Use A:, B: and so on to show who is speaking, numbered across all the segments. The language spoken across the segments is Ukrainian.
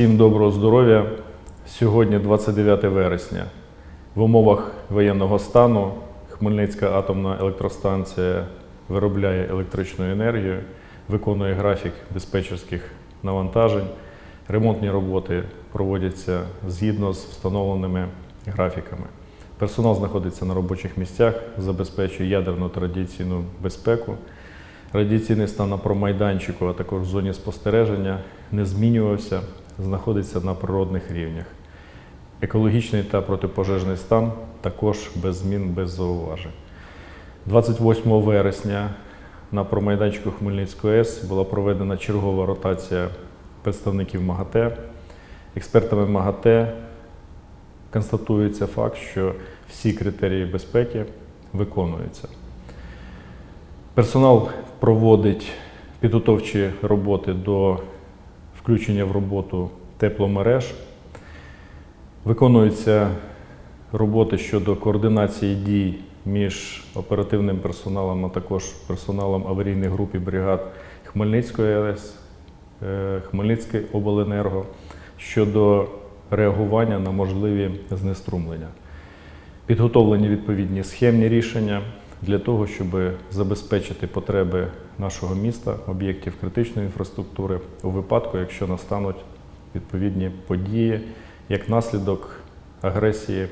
A: Всім доброго здоров'я. Сьогодні 29 вересня. В умовах воєнного стану Хмельницька атомна електростанція виробляє електричну енергію, виконує графік диспетчерських навантажень. Ремонтні роботи проводяться згідно з встановленими графіками. Персонал знаходиться на робочих місцях, забезпечує ядерну та безпеку. Радіаційний стан на промайданчику, а також в зоні спостереження не змінювався, знаходиться на природних рівнях. Екологічний та протипожежний стан також без змін, без зауважень. 28 вересня на промайданчику Хмельницької АЕС була проведена чергова ротація представників МАГАТЕ. Експертами МАГАТЕ констатується факт, що всі критерії безпеки виконуються. Персонал проводить підготовчі роботи до включення в роботу тепломереж. Виконуються роботи щодо координації дій між оперативним персоналом, а також персоналом аварійних груп і бригад Хмельницької АЕС, е, Хмельницької обленерго щодо реагування на можливі знеструмлення. Підготовлені відповідні схемні рішення для того, щоб забезпечити потреби нашого міста, об'єктів критичної інфраструктури у випадку, якщо настануть відповідні події як наслідок агресії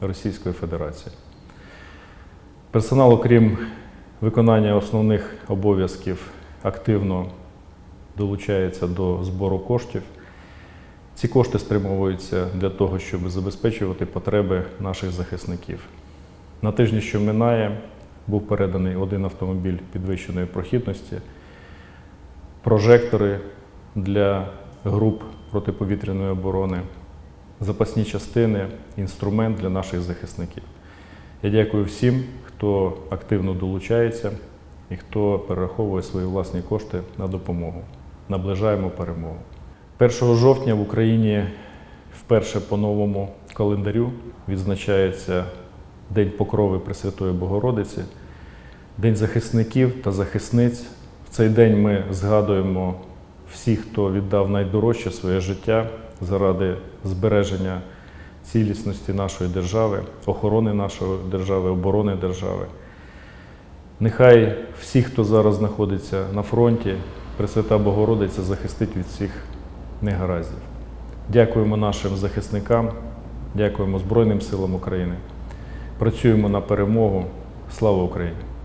A: Російської Федерації. Персонал, окрім виконання основних обов'язків, активно долучається до збору коштів. Ці кошти спрямовуються для того, щоб забезпечувати потреби наших захисників. На тижні, що минає, був переданий один автомобіль підвищеної прохідності, прожектори для груп протиповітряної оборони, запасні частини, інструмент для наших захисників. Я дякую всім, хто активно долучається і хто перераховує свої власні кошти на допомогу. Наближаємо перемогу. 1 жовтня в Україні вперше по новому календарю відзначається День Покрови Пресвятої Богородиці, День захисників та захисниць. В цей день ми згадуємо всіх, хто віддав найдорожче своє життя заради збереження цілісності нашої держави, охорони нашої держави, оборони держави. Нехай всі, хто зараз знаходиться на фронті, Пресвята Богородиця захистить від всіх негараздів. Дякуємо нашим захисникам, дякуємо Збройним силам України. Працюємо на перемогу. Слава Україні!